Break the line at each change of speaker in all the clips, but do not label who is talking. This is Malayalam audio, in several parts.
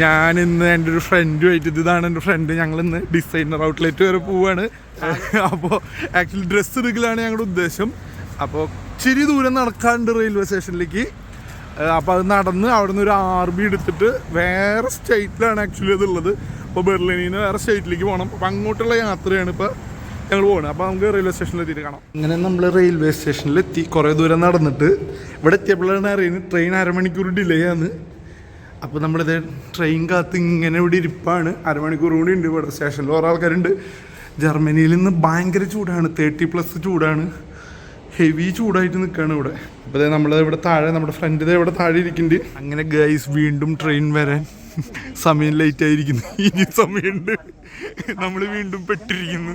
ഞാൻ ഇന്ന് എന്റെ ഒരു ഫ്രണ്ടുമായിട്ട് ഇതാണ് എന്റെ ഫ്രണ്ട് ഞങ്ങൾ ഇന്ന് ഡിസൈനർ ഔട്ട്ലെറ്റ് വരെ പോവാണ്. അപ്പോൾ ആക്ച്വലി ഡ്രസ്സ് എടുക്കലാണ് ഞങ്ങളുടെ ഉദ്ദേശം. അപ്പോൾ ഇച്ചിരി ദൂരം നടക്കാണ്ട് റെയിൽവേ സ്റ്റേഷനിലേക്ക് അപ്പോൾ അത് നടന്ന് അവിടെ നിന്ന് ഒരു ആർ ബി എടുത്തിട്ട് വേറെ സ്റ്റേറ്റിലാണ് ആക്ച്വലി അതുള്ളത് അപ്പോൾ ബെർലിനിൽ നിന്ന് വേറെ സ്റ്റേറ്റിലേക്ക് പോകണം അപ്പോൾ അങ്ങോട്ടുള്ള യാത്രയാണ് ഇപ്പോൾ ഞങ്ങൾ പോകണം അപ്പോൾ നമുക്ക് റെയിൽവേ സ്റ്റേഷനിൽ എത്തിയിട്ട് കാണാം. അങ്ങനെ നമ്മൾ റെയിൽവേ സ്റ്റേഷനിൽ എത്തി. കുറേ ദൂരം നടന്നിട്ട്. ഇവിടെ എത്തിയപ്പോഴാണ് അറിയുന്നത് ട്രെയിൻ അരമണിക്കൂർ ഡിലേ ആണ്. അപ്പോൾ നമ്മളിത് ട്രെയിൻ കാത്ത് ഇങ്ങനെ ഇവിടെ ഇരിപ്പാണ്. അരമണിക്കൂർ കൂടി ഉണ്ട് ഇവിടെ. സ്റ്റേഷനിൽ ഓരോ ആൾക്കാരുണ്ട് ജർമ്മനിയിൽ നിന്ന് ഭയങ്കര ചൂടാണ്. തേർട്ടി പ്ലസ് ചൂടാണ്. ഹെവി ചൂടായിട്ട് നിൽക്കുകയാണ് ഇവിടെ. അപ്പോൾ ദേ നമ്മളത് ഇവിടെ താഴെ നമ്മുടെ ഫ്രണ്ട് ഇവിടെ താഴെ ഇരിക്കുന്നുണ്ട്. അങ്ങനെ ഗൈസ് വീണ്ടും ട്രെയിൻ വരാൻ സമയം ലേറ്റ് ആയിരിക്കുന്നു. ഇനി സമയമുണ്ട്. നമ്മൾ വീണ്ടും പെട്ടിരിക്കുന്നു.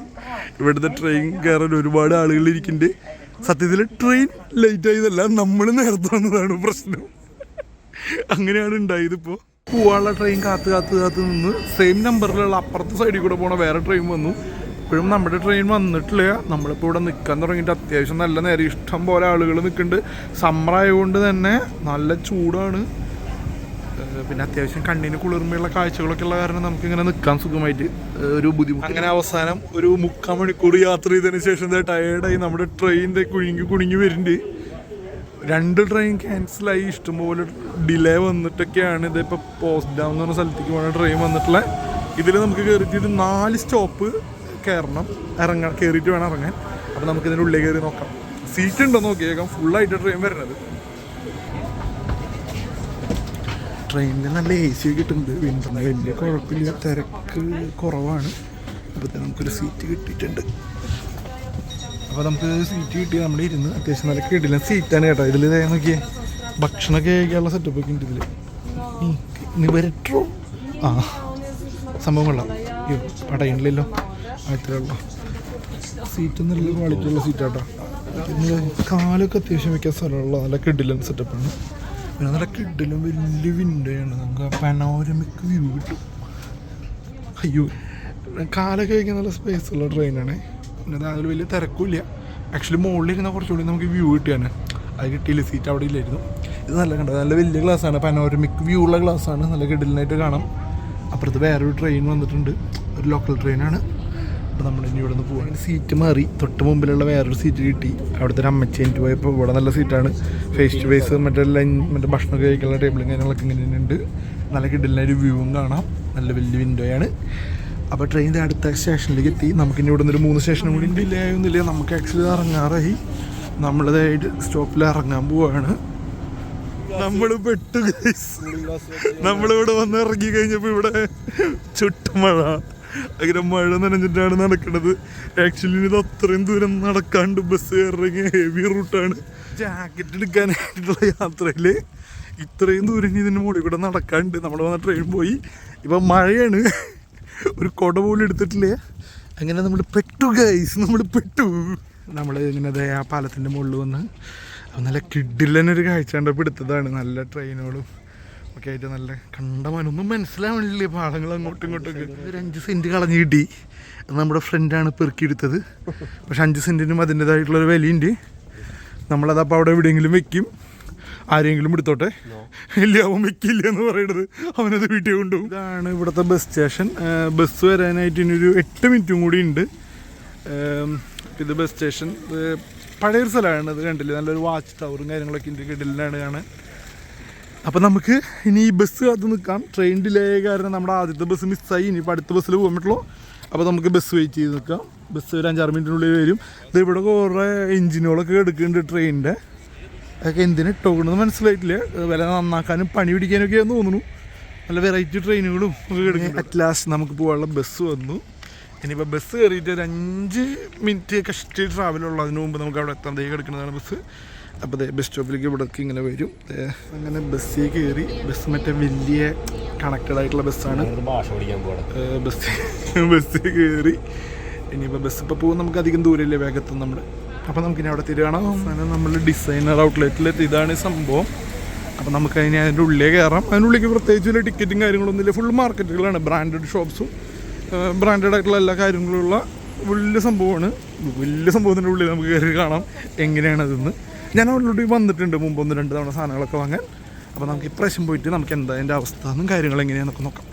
ഇവിടുത്തെ ട്രെയിൻ കയറാൻ ഒരുപാട് ആളുകൾ ഇരിക്കുന്നുണ്ട്. സത്യത്തിൽ ട്രെയിൻ ലേറ്റ് ആയതല്ല നമ്മൾ നേരത്തെ വന്നതാണ് പ്രശ്നം. അങ്ങനെയാണ് ഉണ്ടായത് ഇപ്പോൾ പോവാനുള്ള ട്രെയിൻ കാത്ത് കാത്ത് കാത്ത് നിന്ന് സെയിം നമ്പറിലുള്ള അപ്പുറത്തെ സൈഡിൽ കൂടെ പോണ വേറെ ട്രെയിൻ വന്നു. ഇപ്പോഴും നമ്മുടെ ട്രെയിൻ വന്നിട്ടില്ല. നമ്മളിപ്പോൾ ഇവിടെ നിൽക്കാൻ തുടങ്ങിയിട്ട് അത്യാവശ്യം നല്ല നേരം ഇഷ്ടം പോലെ ആളുകൾ നിൽക്കുന്നുണ്ട് സമ്മർ ആയതുകൊണ്ട് തന്നെ നല്ല ചൂടാണ്. പിന്നെ അത്യാവശ്യം കണ്ണിന് കുളിർമയുള്ള കാഴ്ചകളൊക്കെ ഉള്ള കാരണം നമുക്ക് ഇങ്ങനെ നിൽക്കാൻ സുഖമായിട്ട് ഒരു ബുദ്ധിമുട്ട്. അങ്ങനെ അവസാനം ഒരു മുക്കാൽ മണിക്കൂർ യാത്ര ചെയ്തതിന് ശേഷം ടയേർഡായി നമ്മുടെ ട്രെയിൻ കുഴുങ്ങി കുണുങ്ങി വരുന്നുണ്ട്. രണ്ട് ട്രെയിൻ ക്യാൻസലായി ഇഷ്ടംപോലെ ഡിലേ വന്നിട്ടൊക്കെയാണ് ഇതിപ്പോൾ പോസ്റ്റ് ഡാം എന്ന് പറഞ്ഞ സ്ഥലത്തേക്ക് പോകുന്ന ട്രെയിൻ വന്നിട്ടുള്ള. ഇതിൽ നമുക്ക് കയറിയിട്ട് നാല് സ്റ്റോപ്പ് കയറണം ഇറങ്ങാൻ കയറിയിട്ട് വേണം ഇറങ്ങാൻ. അപ്പോൾ നമുക്ക് ഇതിന്റെ ഉള്ളിൽ കയറി നോക്കാം. സീറ്റ് ഉണ്ടോ നോക്കിയേക്കാം ഫുള്ളായിട്ട് ട്രെയിൻ വരുന്നത് ട്രെയിനിൽ നല്ല എ സി കിട്ടുന്നുണ്ട്. വിന്ററിന് വലിയ കുഴപ്പമില്ല. തിരക്ക് കുറവാണ്. അപ്പോൾ നമുക്കൊരു സീറ്റ് കിട്ടിയിട്ടുണ്ട്. അപ്പോൾ നമുക്ക് സീറ്റ് കിട്ടി നമ്മൾ ഇരുന്ന് അത്യാവശ്യം നല്ല കിടിലൻ സീറ്റാണ് കേട്ടോ. ഇതിൽ നോക്കിയേ ഭക്ഷണമൊക്കെ കഴിക്കാനുള്ള സെറ്റപ്പ് ഒക്കെ ഉണ്ട് ഇതിൽ വരട്ടോ? ആ സംഭവം കൊള്ളാം. അയ്യോ പടയണില്ലല്ലോ. ആയിരത്തിലുള്ള സീറ്റ് നല്ല ക്വാളിറ്റി ഉള്ള സീറ്റാട്ടോ കാലൊക്കെ അത്യാവശ്യം വയ്ക്കാൻ സ്ഥലമുള്ള നല്ല കിടിലൻ സെറ്റപ്പാണ് പിന്നെ നല്ല കിഡിലും വലിയ വിൻഡോയാണ് നമുക്ക് പനോരമിക് വ്യൂ കിട്ടും. അയ്യോ കാലൊക്കെ വയ്ക്കാൻ നല്ല സ്പേസ് ഉള്ള ട്രെയിനാണ് പിന്നെ അതിൽ വലിയ തിരക്കില്ല ആക്ച്വലി മുകളിലിരുന്ന കുറച്ചുകൂടി നമുക്ക് വ്യൂ കിട്ടിയാണ്. അത് കിട്ടിയില്ല. സീറ്റ് അവിടെ ഇല്ലായിരുന്നു. ഇത് നല്ല കണ്ടത്. നല്ല വലിയ ഗ്ലാസ്സാണ് പനോരമിക് വ്യൂ ഉള്ള ഗ്ലാസ്സാണ് നല്ല കിടലിനായിട്ട് കാണാം. അപ്പുറത്ത് വേറൊരു ട്രെയിൻ വന്നിട്ടുണ്ട്. ഒരു ലോക്കൽ ട്രെയിനാണ് അപ്പോൾ നമ്മൾ ഇനി ഇവിടെ നിന്ന് പോകാൻ സീറ്റ് മാറി. തൊട്ട് മുമ്പിലുള്ള വേറൊരു സീറ്റ് കിട്ടി. അവിടുത്തെ ഒരു അമ്മച്ചി എനിക്ക് പോയപ്പോൾ ഇവിടെ നല്ല സീറ്റാണ് ഫേസ് ടു ഫേസ് മറ്റേ ലൈൻ മറ്റേ ഭക്ഷണം കഴിക്കാനുള്ള ടേബിളും കാര്യങ്ങളൊക്കെ ഇങ്ങനെ ഉണ്ട്. നല്ല കിടലിനൊരു വ്യൂവും കാണാം. നല്ല വലിയ വിൻഡോയാണ് അപ്പോൾ ട്രെയിനിന്റെ അടുത്ത സ്റ്റേഷനിലേക്ക് എത്തി. നമുക്കിനി ഇവിടെ നിന്നൊരു മൂന്ന് സ്റ്റേഷനും കൂടി ഡിലേ ആയൊന്നുമില്ല നമുക്ക് ആക്ച്വലി ഇറങ്ങാറായി. നമ്മളതായിട്ട് സ്റ്റോപ്പിൽ ഇറങ്ങാൻ പോവാണ്. നമ്മൾ പെട്ടു നമ്മളിവിടെ വന്ന് ഇറങ്ങി കഴിഞ്ഞപ്പോൾ ഇവിടെ ചുട്ട മഴ അങ്ങനെ മഴ നനഞ്ഞിട്ടാണ് നടക്കുന്നത് ആക്ച്വലി ഇത് അത്രയും ദൂരം നടക്കാണ്ട് ബസ് ഇറങ്ങിയ ഹെവി റൂട്ടാണ് ജാക്കറ്റ് എടുക്കാനായിട്ടുള്ള യാത്രയിൽ ഇത്രയും ദൂരം ഇതിന് മുകളിൽ കൂടെ നടക്കാണ്ട് നമ്മൾ വന്ന ട്രെയിൻ പോയി. ഇപ്പം മഴയാണ്. ഒരു കുട പോലും എടുത്തിട്ടില്ലേ? അങ്ങനെ നമ്മൾ പെട്ടു ഗൈസ് നമ്മൾ പെട്ടു. നമ്മൾ ഇങ്ങനെ ആ പാലത്തിന്റെ മുകളിൽ വന്ന് നല്ല കിഡിലനൊരു കാഴ്ച കണ്ടപ്പോൾ എടുത്തതാണ്. നല്ല ട്രെയിനുകളും ഒക്കെ ആയിട്ട് നല്ല കണ്ടമാനൊന്നും മനസ്സിലാവണില്ലേ പാടങ്ങൾ അങ്ങോട്ടും ഇങ്ങോട്ടും ഒക്കെ. ഒരു അഞ്ച് സെന്റ് കളഞ്ഞ് കിട്ടി നമ്മുടെ ഫ്രണ്ടാണ് പെറുക്കിയെടുത്തത് പക്ഷെ അഞ്ച് സെന്റിനും അതിന്റെതായിട്ടുള്ളൊരു വിലയുണ്ട്. നമ്മളതപ്പോൾ അവിടെ എവിടെയെങ്കിലും വെക്കും. ആരെങ്കിലും എടുത്തോട്ടെ? ഇല്ല അവൻ വെക്കില്ല എന്ന് പറയണത്. അവനത് വീട്ടിൽ കൊണ്ടുപോകും. ഇതാണ് ഇവിടുത്തെ ബസ് സ്റ്റേഷൻ ബസ് വരാനായിട്ട് ഇനിയൊരു എട്ട് മിനിറ്റും കൂടി ഉണ്ട്. ഇത് ബസ് സ്റ്റേഷൻ പഴയ പഴയൊരു സ്ഥലമാണ് ഇത് കണ്ടില്ല? നല്ലൊരു വാച്ച് ടവറും കാര്യങ്ങളൊക്കെ ഉണ്ട് കിടലിലാണ് കാണാൻ. അപ്പോൾ നമുക്ക് ഇനി ഈ ബസ് കാത്ത് നിൽക്കാം. ട്രെയിൻ ഡിലേ കാരണം നമ്മുടെ ആദ്യത്തെ ബസ് മിസ്സായി ഇനിയിപ്പോൾ അടുത്ത ബസ്സിൽ പോകാൻ പറ്റുള്ളൂ. അപ്പോൾ നമുക്ക് ബസ് വെയിറ്റ് ചെയ്ത് നിൽക്കാം. ബസ് ഒരു അഞ്ചാറ് മിനിറ്റിനുള്ളിൽ വരും. ഇത് ഇവിടെ കുറേ എഞ്ചിനുകളൊക്കെ എടുക്കുന്നുണ്ട് ട്രെയിനിന്റെ അതൊക്കെ എന്തിനു ഇട്ടോക്കണമെന്ന് മനസ്സിലായിട്ടില്ല. വില നന്നാക്കാനും പണി പിടിക്കാനൊക്കെയാന്ന് തോന്നുന്നു. നല്ല വെറൈറ്റി ട്രെയിനുകളും ഒക്കെ കിടക്കും അറ്റ് ലാസ്റ്റ് നമുക്ക് പോകാനുള്ള ബസ് വന്നു. ഇനിയിപ്പോൾ ബസ് കയറിയിട്ട് ഒരു അഞ്ച് മിനിറ്റ് കഷ്ടി ട്രാവലുള്ള അതിന് മുമ്പ് നമുക്ക് അവിടെ എത്താൻ തേക്ക് കിടക്കുന്നതാണ് ബസ് അപ്പോൾ ദേ ബസ് സ്റ്റോപ്പിലേക്ക് ഇവിടേക്ക് ഇങ്ങനെ വരും. അങ്ങനെ ബസ്സിൽ കയറി ബസ് മറ്റേ വലിയ കണക്റ്റഡ് ആയിട്ടുള്ള ബസ്സാണ് ബസ് ബസ്സിൽ കയറി ഇനിയിപ്പോൾ ബസ് ഇപ്പോൾ പോകും നമുക്ക് അധികം ദൂരമില്ല വേഗത്തും നമ്മൾ അപ്പോൾ നമുക്കിനി അവിടെ തിരികണം. നമ്മൾ ഡിസൈനർ ഔട്ട്ലെറ്റിലെത്തി ഇതാണ് സംഭവം. അപ്പോൾ നമുക്ക് അതിന് അതിന്റെ ഉള്ളിലേ കയറാം അതിനുള്ളിലേക്ക് പ്രത്യേകിച്ച് വലിയ ടിക്കറ്റും കാര്യങ്ങളൊന്നും ഇല്ല ഫുൾ മാർക്കറ്റുകളാണ് ബ്രാൻഡഡ് ഷോപ്സും ബ്രാൻഡഡ് ആയിട്ടുള്ള എല്ലാ കാര്യങ്ങളുള്ള വലിയ സംഭവമാണ്. വലിയ സംഭവത്തിന്റെ ഉള്ളിൽ നമുക്ക് കയറി കാണാം. എങ്ങനെയാണ് അതെന്ന് ഞാൻ അവളിലോട്ട് വന്നിട്ടുണ്ട് മുമ്പ് ഒന്ന് രണ്ട് തവണ സാധനങ്ങളൊക്കെ വാങ്ങാൻ. അപ്പോൾ നമുക്ക് ഇപ്രാവശ്യം പോയിട്ട് നമുക്ക് എന്താ അതിന്റെ അവസ്ഥ എന്നും കാര്യങ്ങൾ എങ്ങനെയാണെന്നൊക്കെ നോക്കാം.